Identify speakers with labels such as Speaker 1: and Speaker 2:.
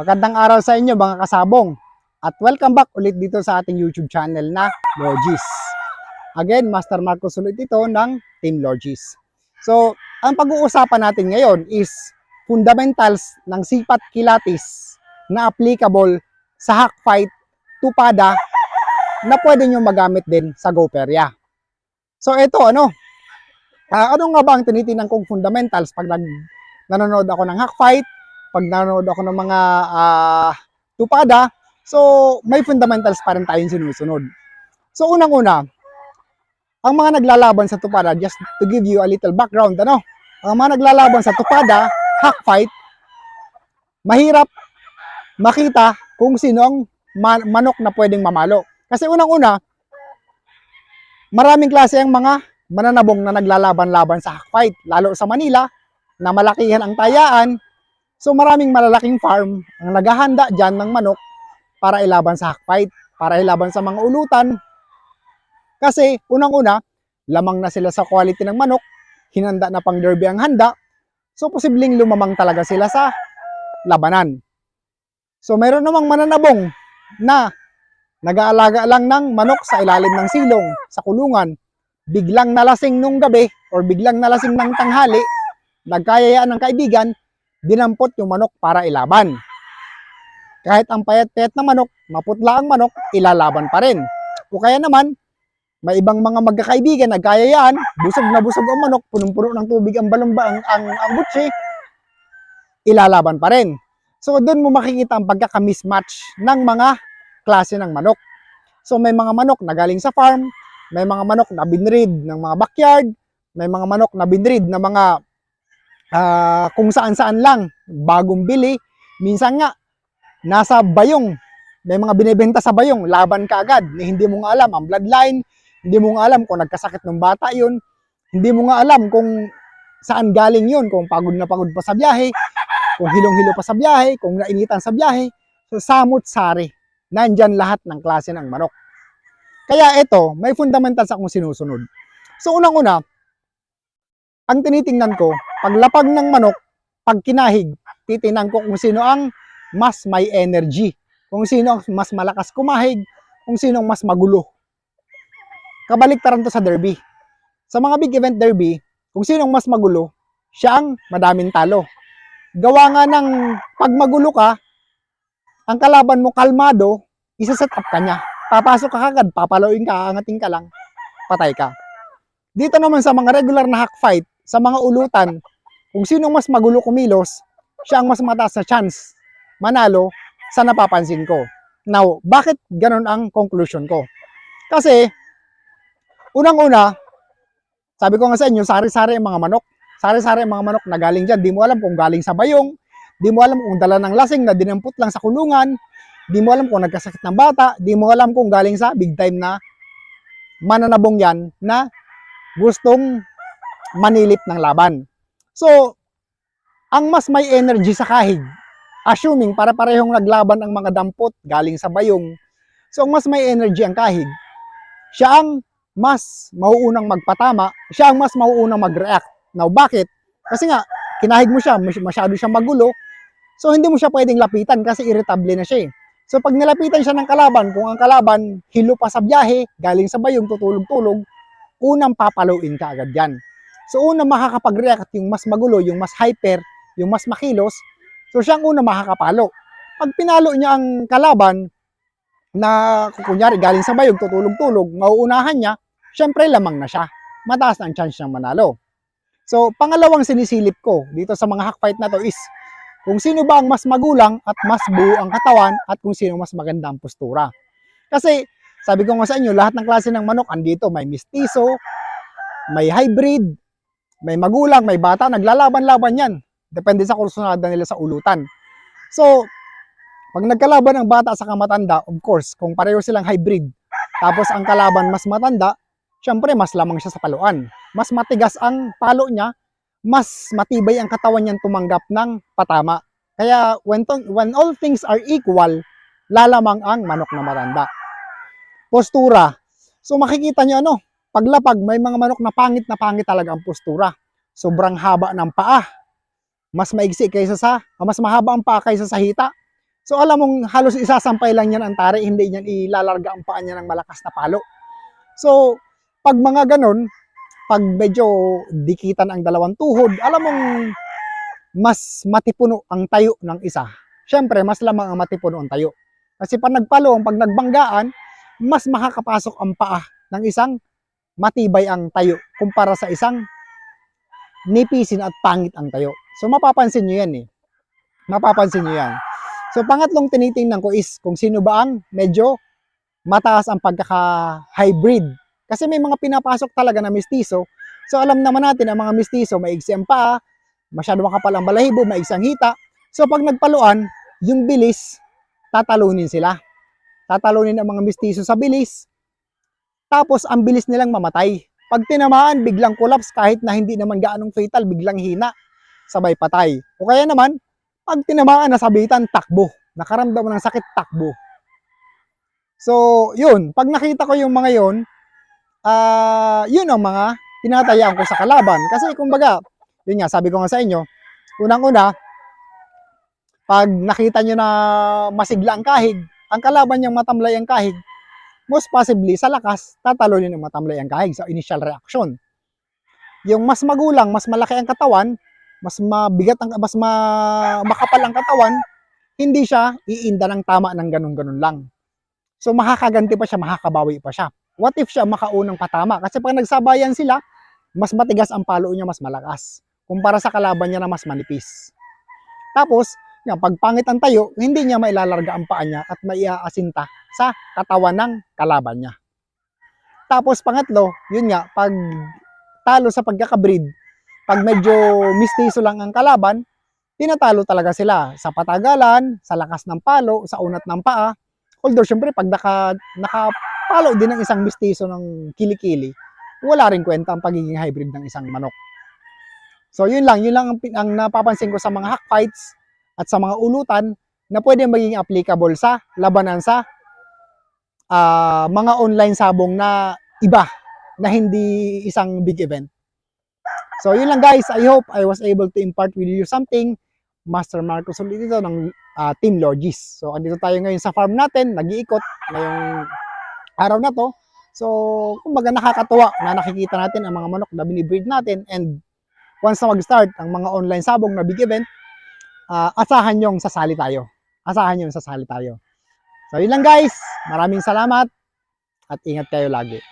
Speaker 1: Magandang araw sa inyo mga kasabong. At welcome back ulit dito sa ating YouTube channel na Logis. Again, Master Marcos ulit ito ng Team Logis. So, ang pag-uusapan natin ngayon is fundamentals ng sipat kilatis na applicable sa hack fight, tupada, na pwede nyo magamit din sa GoPeria. So, ito ano, Ah, ano nga ba ang tinitingnan kong fundamentals pag nag, nanonood ako ng hack fight, pag nanonood ako ng mga ah, tupada, so may fundamentals pa rin tayong sinusunod. So unang-una, ang mga naglalaban sa tupada, just to give you a little background, ano, ang mga naglalaban sa tupada, hack fight, mahirap makita kung sino ang ma- manok na pwedeng mamalo. Kasi unang-una, maraming klase ang mga mananabong na naglalaban-laban sa hack fight, lalo sa Manila, na malakihan ang tayaan. So maraming malalaking farm ang naghahanda dyan ng manok para ilaban sa hack fight, para ilaban sa mga ulutan. Kasi unang-una, lamang na sila sa quality ng manok, hinanda na pang derby ang handa, so posibleng lumamang talaga sila sa labanan. So mayroon namang mananabong na nag-aalaga lang ng manok sa ilalim ng silong, sa kulungan, biglang nalasing nung gabi or biglang nalasing ng tanghali, nagkayayaan ng kaibigan, dinampot yung manok para ilaban. Kahit ang payat-payat na manok, maputla ang manok, ilalaban pa rin. O kaya naman, may ibang mga magkakaibigan, nagkayayaan, busog na busog ang manok, punong-puno ng tubig ang balamba, ang, ang, ang butsi, ilalaban pa rin. So doon mo makikita ang pagkaka-mismatch ng mga klase ng manok. So may mga manok na galing sa farm, may mga manok na binreed ng mga backyard, may mga manok na binreed na mga ah, kung saan-saan lang, bagong bili. Minsan nga, nasa bayong, may mga binibenta sa bayong, laban ka agad, na hindi mo nga alam ang bloodline, hindi mo nga alam kung nagkasakit ng bata yun, hindi mo nga alam kung saan galing yun, kung pagod na pagod pa sa biyahe, kung hilong-hilo pa sa biyahe, kung nainitan sa biyahe. So, samot-sari, nandyan lahat ng klase ng manok. Kaya ito, may fundamentals akong sinusunod. So unang-una, ang tinitingnan ko, paglapag ng manok, pag kinahig, titingnan ko kung sino ang mas may energy, kung sino ang mas malakas kumahig, kung sino ang mas magulo. Kabaliktaran to sa derby. Sa mga big event derby, kung sino ang mas magulo, siya ang madaming talo. Gawa nga ng pag magulo ka, ang kalaban mo kalmado, isa-set up ka niya papasok ka kagad, papalawin ka, angating ka lang, patay ka. Dito naman sa mga regular na hack fight, sa mga ulutan, kung sino mas magulo kumilos, siya ang mas mataas na chance manalo sa napapansin ko. Now, bakit ganun ang conclusion ko? Kasi, unang-una, sabi ko nga sa inyo, sari-sari ang mga manok. Sari-sari ang mga manok na galing dyan. Di mo alam kung galing sa bayong, di mo alam kung dala ng lasing na dinampot lang sa kulungan, di mo alam kung nagkasakit ng bata, di mo alam kung galing sa big time na mananabong yan na gustong manilip ng laban. So, ang mas may energy sa kahig, assuming para parehong naglaban ang mga dampot galing sa bayong, so ang mas may energy ang kahig, siya ang mas mauunang magpatama, siya ang mas mauunang mag-react. Now, bakit? Kasi nga, kinahig mo siya, masyado siyang magulo, so hindi mo siya pwedeng lapitan kasi irritable na siya eh. So pag nilapitan siya ng kalaban, kung ang kalaban hilo pa sa biyahe, galing sa bayong, tutulog-tulog, unang papaluin ka agad yan. So unang makakapag-react yung mas magulo, yung mas hyper, yung mas makilos, so siya ang unang makakapalo. Pag pinalo niya ang kalaban, na kunyari galing sa bayong, tutulog-tulog, mauunahan niya, syempre lamang na siya. Mataas na ang chance niyang manalo. So pangalawang sinisilip ko dito sa mga hack fight na to is, kung sino ba ang mas magulang at mas buo ang katawan at kung sino mas maganda ang postura. Kasi, sabi ko nga sa inyo, lahat ng klase ng manok andito, may mistiso, may hybrid, may magulang, may bata, naglalaban-laban yan. Depende sa kursunada nila sa ulutan. So, pag nagkalaban ang bata sa kamatanda, of course, kung pareho silang hybrid, tapos ang kalaban mas matanda, syempre mas lamang siya sa paluan. Mas matigas ang palo niya, mas matibay ang katawan niyang tumanggap ng patama. Kaya when, to, when all things are equal, lalamang ang manok na matanda. Postura. So makikita niyo ano, paglapag may mga manok na pangit na pangit talaga ang postura. Sobrang haba ng paa. Mas maigsi kaysa sa, mas mahaba ang paa kaysa sa hita. So alam mong halos isasampay lang yan ang tari, hindi niyan ilalarga ang paa niya ng malakas na palo. So, pag mga ganon, pag medyo dikitan ang dalawang tuhod, alam mong mas matipuno ang tayo ng isa. Siyempre, mas lamang ang matipuno ang tayo. Kasi pag nagpalong, pag nagbanggaan, mas makakapasok ang paa ng isang matibay ang tayo kumpara sa isang nipisin at pangit ang tayo. So mapapansin nyo yan eh. Mapapansin nyo yan. So pangatlong tinitingnan ko is kung sino ba ang medyo mataas ang pagkaka-hybrid. Kasi may mga pinapasok talaga na mistiso. So alam naman natin ang mga mistiso, maigsi ang paa, masyado makapal ang balahibo, maigsi ang hita. So pag nagpaluan, yung bilis, tatalunin sila. Tatalunin ang mga mistiso sa bilis. Tapos ang bilis nilang mamatay. Pag tinamaan, biglang collapse kahit na hindi naman gaanong fatal, biglang hina. Sabay patay. O kaya naman, pag tinamaan, nasabitan, takbo. Nakaramdam ng sakit, takbo. So, yun. Pag nakita ko yung mga yun, ah yun ang mga tinatayaan ko sa kalaban. Kasi kumbaga, yun nga, sabi ko nga sa inyo, unang-una, pag nakita nyo na masigla ang kahig, ang kalaban niyang matamlay ang kahig, most possibly sa lakas, tatalunin ng matamlay ang kahig sa initial reaction. Yung mas magulang, mas malaki ang katawan, mas mabigat ang mas ma, makapal ang katawan, hindi siya iinda ng tama ng ganun-ganun lang. So makakaganti pa siya, makakabawi pa siya. What if siya makaunang patama? Kasi pag nagsabayan sila, mas matigas ang palo niya, mas malakas. Kumpara sa kalaban niya na mas manipis. Tapos, yan, pag pangit ang tayo, hindi niya mailalarga ang paa niya at maiaasinta sa katawan ng kalaban niya. Tapos pangatlo, yun nga, pag talo sa pagkakabreed, pag medyo mistiso lang ang kalaban, tinatalo talaga sila sa patagalan, sa lakas ng palo, sa unat ng paa. Although, syempre, pag naka, nakapalo din ng isang mistiso ng kilikili, wala rin kwenta ang pagiging hybrid ng isang manok. So, yun lang. Yun lang ang, ang napapansin ko sa mga hack fights at sa mga ulutan na pwede maging applicable sa labanan sa ah, mga online sabong na iba na hindi isang big event. So yun lang guys, I hope I was able to impart with you something. Master Marcos ulit dito ng ah, Team Logis. So andito tayo ngayon sa farm natin, nag-iikot ngayong araw na to. So kumbaga nakakatuwa na nakikita natin ang mga manok na binibreed natin and once na mag-start ang mga online sabong na big event, ah, asahan yung sasali tayo. Asahan yung sasali tayo. So yun lang guys, maraming salamat at ingat kayo lagi.